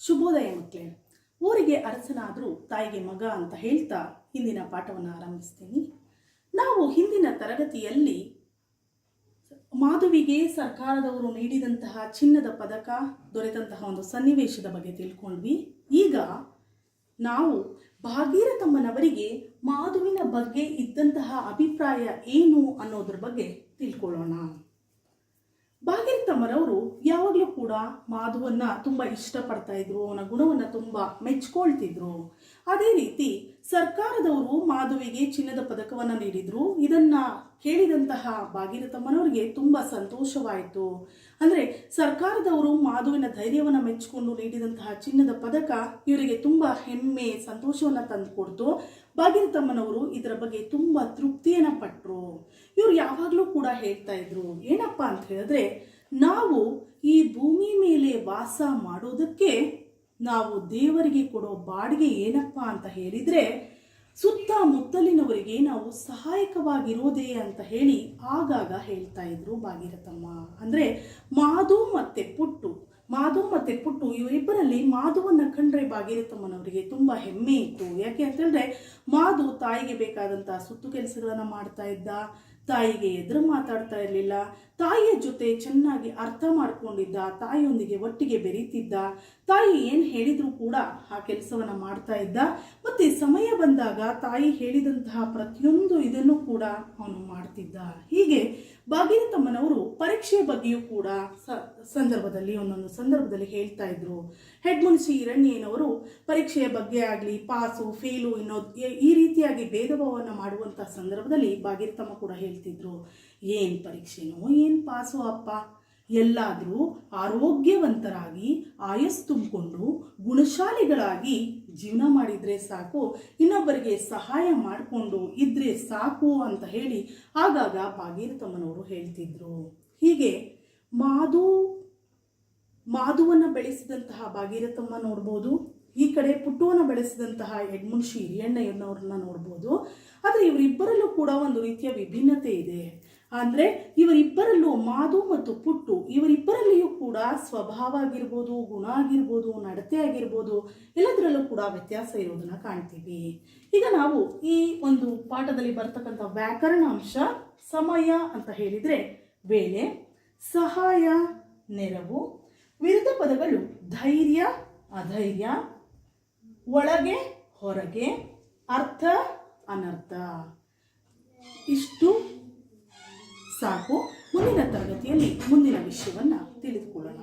ಶುಭೋದಯ ಮಕ್ಕಳೇ, ಊರಿಗೆ ಅರಸನಾದರೂ ತಾಯಿಗೆ ಮಗ ಅಂತ ಹೇಳ್ತಾ ಹಿಂದಿನ ಪಾಠವನ್ನು ಆರಂಭಿಸ್ತೀನಿ. ನಾವು ಹಿಂದಿನ ತರಗತಿಯಲ್ಲಿ ಮಾಧುವಿಗೆ ಸರ್ಕಾರದವರು ನೀಡಿದಂತಹ ಚಿನ್ನದ ಪದಕ ದೊರೆತಂತಹ ಒಂದು ಸನ್ನಿವೇಶದ ಬಗ್ಗೆ ತಿಳ್ಕೊಂಡ್ವಿ. ಈಗ ನಾವು ಭಾಗೀರಥಮ್ಮನವರಿಗೆ ಮಾಧುವಿನ ಬಗ್ಗೆ ಇದ್ದಂತಹ ಅಭಿಪ್ರಾಯ ಏನು ಅನ್ನೋದ್ರ ಬಗ್ಗೆ ತಿಳ್ಕೊಳ್ಳೋಣ. ಭಾಗೀರಥಮ್ಮನವರು ಯಾವಾಗಲೂ ಮಾಧುವನ್ನ ತುಂಬ ಇಷ್ಟಪಡ್ತಾ ಇದ್ರು, ಅವನ ಗುಣವನ್ನು ತುಂಬ ಮೆಚ್ಕೊಳ್ತಿದ್ರು. ಅದೇ ರೀತಿ ಸರ್ಕಾರದವರು ಮಾಧುವಿಗೆ ಚಿನ್ನದ ಪದಕವನ್ನು ನೀಡಿದ್ರು. ಇದನ್ನ ಕೇಳಿದಂತಹ ಭಾಗೀರಥಮ್ಮನವರಿಗೆ ತುಂಬ ಸಂತೋಷವಾಯಿತು. ಅಂದರೆ ಸರ್ಕಾರದವರು ಮಾಧುವಿನ ಧೈರ್ಯವನ್ನು ಮೆಚ್ಚಿಕೊಂಡು ನೀಡಿದಂತಹ ಚಿನ್ನದ ಪದಕ ಇವರಿಗೆ ತುಂಬ ಹೆಮ್ಮೆ, ಸಂತೋಷವನ್ನು ತಂದುಕೊಡ್ತು. ಭಾಗೀರಥಮ್ಮನವರು ಇದರ ಬಗ್ಗೆ ತುಂಬ ತೃಪ್ತಿಯನ್ನು ಪಟ್ಟರು ಇವರು ಯಾವಾಗಲೂ ಕೂಡ ಹೇಳ್ತಾ ಇದ್ರು, ಏನಪ್ಪ ಅಂತ ಹೇಳಿದ್ರೆ ನಾವು ಈ ಭೂಮಿ ಮೇಲೆ ವಾಸ ಮಾಡೋದಕ್ಕೆ ನಾವು ದೇವರಿಗೆ ಕೊಡೋ ಬಾಡಿಗೆ ಏನಪ್ಪ ಅಂತ ಹೇಳಿದ್ರೆ, ಸುತ್ತಮುತ್ತಲಿನವರಿಗೆ ನಾವು ಸಹಾಯಕವಾಗಿರೋದೇ ಅಂತ ಹೇಳಿ ಆಗಾಗ ಹೇಳ್ತಾ ಇದ್ರು ಭಾಗೀರಥಮ್ಮ. ಅಂದ್ರೆ ಮಾಧು ಮತ್ತೆ ಪುಟ್ಟು. ಮಾಧು ಮತ್ತೆ ಪುಟ್ಟು ಇವರಿಬ್ಬರಲ್ಲಿ ಮಾಧುವನ್ನು ಕಂಡ್ರೆ ಭಾಗೀರಥಮ್ಮನವರಿಗೆ ತುಂಬಾ ಹೆಮ್ಮೆ ಇತ್ತು. ಯಾಕೆ ಅಂತ ಹೇಳಿದ್ರೆ ಮಾಧು ತಾಯಿಗೆ ಬೇಕಾದಂಥ ಸುತ್ತು ಕೆಲಸಗಳನ್ನು ಮಾಡ್ತಾ ಇದ್ದ ತಾಯಿಗೆ ಎದುರು ಮಾತಾಡ್ತಾ ಇರಲಿಲ್ಲ. ತಾಯಿಯ ಜೊತೆ ಚೆನ್ನಾಗಿ ಅರ್ಥ ಮಾಡ್ಕೊಂಡಿದ್ದ, ತಾಯಿಯೊಂದಿಗೆ ಒಟ್ಟಿಗೆ ಬೆರೀತಿದ್ದ, ತಾಯಿ ಏನು ಹೇಳಿದರೂ ಕೂಡ ಆ ಕೆಲಸವನ್ನು ಮಾಡ್ತಾ ಇದ್ದ. ಮತ್ತು ಸಮಯ ಬಂದಾಗ ತಾಯಿ ಹೇಳಿದಂತಹ ಪ್ರತಿಯೊಂದು ಇದನ್ನು ಕೂಡ ಅವನು ಮಾಡ್ತಿದ್ದ. ಹೀಗೆ ಭಾಗೀರಥಮ್ಮನವರು ಪರೀಕ್ಷೆಯ ಬಗ್ಗೆಯೂ ಕೂಡ ಸಂದರ್ಭದಲ್ಲಿ, ಒಂದೊಂದು ಸಂದರ್ಭದಲ್ಲಿ ಹೇಳ್ತಾ ಇದ್ರು. ಹೆಡ್ ಮುನ್ಸಿ ಹಿರಣ್ಯನವರು ಪರೀಕ್ಷೆಯ ಬಗ್ಗೆ ಆಗಲಿ, ಪಾಸು, ಫೇಲು ಅನ್ನೋದು ಈ ರೀತಿಯಾಗಿ ಭೇದ ಭಾವವನ್ನು ಮಾಡುವಂಥ ಸಂದರ್ಭದಲ್ಲಿ ಭಾಗೀರಥಮ್ಮ ಕೂಡ ಹೇಳ್ತಿದ್ರು. ಏನು ಪರೀಕ್ಷೆನೋ, ಏನು ಪಾಸು ಅಪ್ಪ? ಎಲ್ಲಾದರೂ ಆರೋಗ್ಯವಂತರಾಗಿ ಆಯಸ್ ತುಂಬಿಕೊಂಡು ಗುಣಶಾಲಿಗಳಾಗಿ ಜೀವನ ಮಾಡಿದರೆ ಸಾಕು, ಇನ್ನೊಬ್ಬರಿಗೆ ಸಹಾಯ ಮಾಡಿಕೊಂಡು ಇದ್ರೆ ಸಾಕು ಅಂತ ಹೇಳಿ ಆಗಾಗ ಭಾಗೀರಥಮ್ಮನವರು ಹೇಳ್ತಿದ್ರು. ಹೀಗೆ ಮಾಧು ಮಾಧುವನ್ನು ಬೆಳೆಸಿದಂತಹ ಭಾಗೀರಥಮ್ಮ ನೋಡ್ಬೋದು, ಈ ಕಡೆ ಪುಟ್ಟುವನ್ನು ಬೆಳೆಸಿದಂತಹ ಯಡ್ಮುನ್ಷಿ ಹಿರಿಯಣ್ಣಯ್ಯನವ್ರನ್ನ ನೋಡ್ಬೋದು. ಆದರೆ ಇವರಿಬ್ಬರಲ್ಲೂ ಕೂಡ ಒಂದು ರೀತಿಯ ವಿಭಿನ್ನತೆ ಇದೆ. ಅಂದರೆ ಇವರಿಬ್ಬರಲ್ಲೂ ಮಾಧು ಮತ್ತು ಪುಟ್ಟು ಇವರಿಬ್ಬರಲ್ಲಿಯೂ ಕೂಡ ಸ್ವಭಾವ ಆಗಿರ್ಬೋದು, ಗುಣ ಆಗಿರ್ಬೋದು, ನಡತೆ ಆಗಿರ್ಬೋದು, ಎಲ್ಲದರಲ್ಲೂ ಕೂಡ ವ್ಯತ್ಯಾಸ ಇರೋದನ್ನ ಕಾಣ್ತೀವಿ. ಈಗ ನಾವು ಈ ಒಂದು ಪಾಠದಲ್ಲಿ ಬರ್ತಕ್ಕಂಥ ವ್ಯಾಕರಣ ಅಂಶ ಸಮಯ ಅಂತ ಹೇಳಿದರೆ ವೇಳೆ, ಸಹಾಯ, ನೆರವು, ವಿರುದ್ಧ ಪದಗಳು ಧೈರ್ಯ, ಅಧೈರ್ಯ, ಒಳಗೆ, ಹೊರಗೆ, ಅರ್ಥ, ಅನರ್ಥ. ಇಷ್ಟು ಸಾಕು. ಮುಂದಿನ ತರಗತಿಯಲ್ಲಿ ಮುಂದಿನ ವಿಷಯವನ್ನು ತಿಳಿದುಕೊಳ್ಳೋಣ.